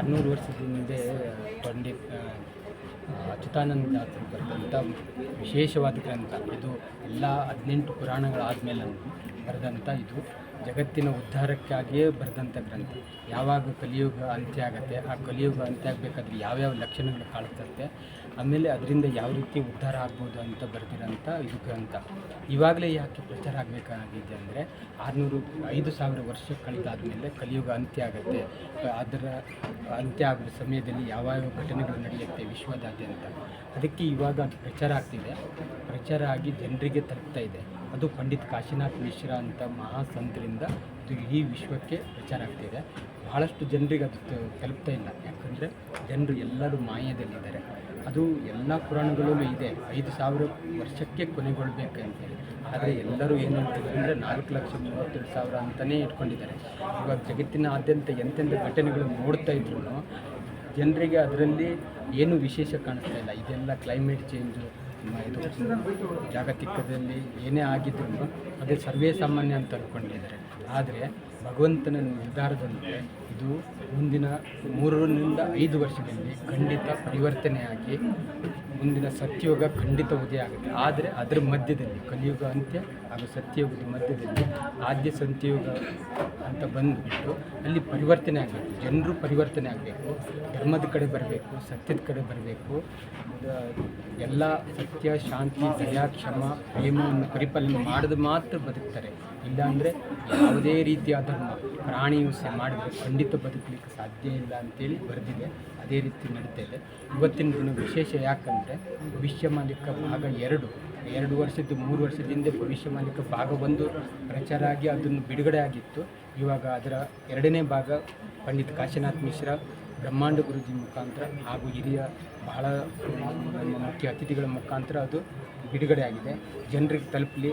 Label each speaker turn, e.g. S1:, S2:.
S1: ಆರುನೂರು ವರ್ಷದ ಹಿಂದೆ ಪಂಡಿತ್ ಅಚ್ಯುತಾನಂದ ಜಾತ್ರೆ ಬರೆದಂಥ ವಿಶೇಷವಾದ ಗ್ರಂಥ. ಇದು ಎಲ್ಲ ಹದಿನೆಂಟು ಪುರಾಣಗಳಾದ ಮೇಲೆ ಬರೆದಂಥ ಇದು ಜಗತ್ತಿನ ಉದ್ಧಾರಕ್ಕಾಗಿಯೇ ಬರೆದಂಥ ಗ್ರಂಥ. ಯಾವಾಗ ಕಲಿಯುಗ ಅಂತ್ಯ ಆಗುತ್ತೆ ಆ ಕಲಿಯುಗ ಅಂತ್ಯ ಆಗಬೇಕಾದ್ರೆ ಯಾವ್ಯಾವ ಲಕ್ಷಣಗಳು ಕಾಣಿಸುತ್ತೆ ಆಮೇಲೆ ಅದರಿಂದ ಯಾವ ರೀತಿ ಉದ್ಧಾರ ಆಗ್ಬೋದು ಅಂತ ಬರೆದಿರೋಂಥ ಇದು ಗ್ರಂಥ. ಇವಾಗಲೇ ಯಾಕೆ ಪ್ರಚಾರ ಆಗಬೇಕಾಗಿದೆ ಅಂದರೆ, ಆರುನೂರು, ಐದು ಸಾವಿರ ವರ್ಷ ಕಳೆದಾದ್ಮೇಲೆ ಕಲಿಯುಗ ಅಂತ್ಯ ಆಗುತ್ತೆ ಅದರ ಅಂತ್ಯ ಆಗೋ ಸಮಯದಲ್ಲಿ ಯಾವ ಯಾವ ಘಟನೆಗಳು ನಡೆಯುತ್ತೆ ವಿಶ್ವದಾದ್ಯಂತ. ಅದಕ್ಕೆ ಇವಾಗ ಪ್ರಚಾರ ಆಗ್ತಿದೆ. ಪ್ರಚಾರ ಆಗಿ ಜನರಿಗೆ ತಲುಪ್ತಾ ಇದೆ. ಅದು ಪಂಡಿತ್ ಕಾಶಿನಾಥ್ ಮಿಶ್ರಾ ಅಂತ ಮಹಾಸಂತರಿಂದ ಇದು ಇಡೀ ವಿಶ್ವಕ್ಕೆ ಪ್ರಚಾರ ಆಗ್ತಿದೆ ಬಹಳಷ್ಟು ಜನರಿಗೆ ಅದು ತಲುಪ್ತಾ ಇಲ್ಲ. ಯಾಕಂದರೆ ಜನರು ಎಲ್ಲರೂ ಮಾಯದಲ್ಲಿದ್ದಾರೆ. ಅದು ಎಲ್ಲ ಪುರಾಣಗಳಲ್ಲೂ ಇದೆ. ಐದು ಸಾವಿರ ವರ್ಷಕ್ಕೆ ಕೊನೆಗೊಳ್ಬೇಕಂತೇಳಿ. ಆದರೆ ಎಲ್ಲರೂ ಏನು ಅಂತಿದ್ದಾರೆ ಅಂದರೆ ನಾಲ್ಕು ಲಕ್ಷ ಮೂವತ್ತೆರಡು ಸಾವಿರ ಅಂತಲೇ ಇಟ್ಕೊಂಡಿದ್ದಾರೆ. ಇವಾಗ ಜಗತ್ತಿನಾದ್ಯಂತ ಎಂತೆಂಥ ಘಟನೆಗಳು ನೋಡ್ತಾ ಇದ್ರು ಜನರಿಗೆ ಅದರಲ್ಲಿ ಏನು ವಿಶೇಷ ಕಾಣಿಸ್ತಾ ಇಲ್ಲ. ಇದೆಲ್ಲ ಕ್ಲೈಮೇಟ್ ಚೇಂಜು ಇದು ಜಾಗತಿಕದಲ್ಲಿ ಏನೇ ಆಗಿದ್ರು ಅದು ಸರ್ವೇ ಸಾಮಾನ್ಯ ಅಂತ ಅಂದ್ಕೊಂಡಿದ್ದಾರೆ ಆದರೆ ಭಗವಂತನ ನಿರ್ಧಾರದಂತೆ ಇದು ಮುಂದಿನ ಮೂರರಿಂದ ಐದು ವರ್ಷದಲ್ಲಿ ಖಂಡಿತ ಪರಿವರ್ತನೆಯಾಗಿ ಮುಂದಿನ ಸತ್ಯಯುಗ ಖಂಡಿತ ಉದಯ ಆಗುತ್ತೆ. ಆದರೆ ಅದರ ಮಧ್ಯದಲ್ಲಿ ಕಲಿಯುಗ ಅಂತ್ಯ ಹಾಗೂ ಸತ್ಯಯುಗದ ಮಧ್ಯದಲ್ಲಿ ಆದ್ಯ ಸತ್ಯಯುಗ ಅಂತ ಬಂದುಬಿಟ್ಟು ಅಲ್ಲಿ ಪರಿವರ್ತನೆ ಆಗಬೇಕು. ಜನರು ಪರಿವರ್ತನೆ ಆಗಬೇಕು. ಧರ್ಮದ ಕಡೆ ಬರಬೇಕು, ಸತ್ಯದ ಕಡೆ ಬರಬೇಕು. ಎಲ್ಲ ಸತ್ಯ, ಶಾಂತಿ, ದಯಾ, ಕ್ಷಮ ಪ್ರೇಮವನ್ನು ಪರಿಪಾಲನೆ ಮಾಡಿದ ಮಾತ್ರ ಬದುಕ್ತಾರೆ. ಇಲ್ಲಾಂದರೆ ಯಾವುದೇ ರೀತಿಯ ಧರ್ಮ ಪ್ರಾಣಿ ಹಿಂಸೆ ಮಾಡಿದ್ರೆ ಖಂಡಿತ ಬದುಕಲಿಕ್ಕೆ ಸಾಧ್ಯ ಇಲ್ಲ ಅಂತೇಳಿ ಬರೆದಿದೆ. ಅದೇ ರೀತಿ ನಡೀತಾ ಇದೆ. ಇವತ್ತಿನ ದಿನ ವಿಶೇಷ ಯಾಕಂದರೆ ಭವಿಷ್ಯ ಮಾಲಿಕ ಭಾಗ ಎರಡು. ಎರಡು ವರ್ಷದ ಮೂರು ವರ್ಷದಿಂದ ಭವಿಷ್ಯ ಮಾಲಿಕ ಭಾಗ ಒಂದು ಪ್ರಚಾರ ಆಗಿ ಅದನ್ನು ಬಿಡುಗಡೆ ಆಗಿತ್ತು. ಇವಾಗ ಅದರ ಎರಡನೇ ಭಾಗ ಪಂಡಿತ್ ಕಾಶಿನಾಥ್ ಮಿಶ್ರಾ, ಬ್ರಹ್ಮಾಂಡ ಗುರುಜಿ ಮುಖಾಂತರ ಹಾಗೂ ಹಿರಿಯ ಬಹಳ ಮುಖ್ಯ ಅತಿಥಿಗಳ ಮುಖಾಂತರ ಅದು ಬಿಡುಗಡೆ ಆಗಿದೆ. ಜನರಿಗೆ ತಲುಪಲಿ.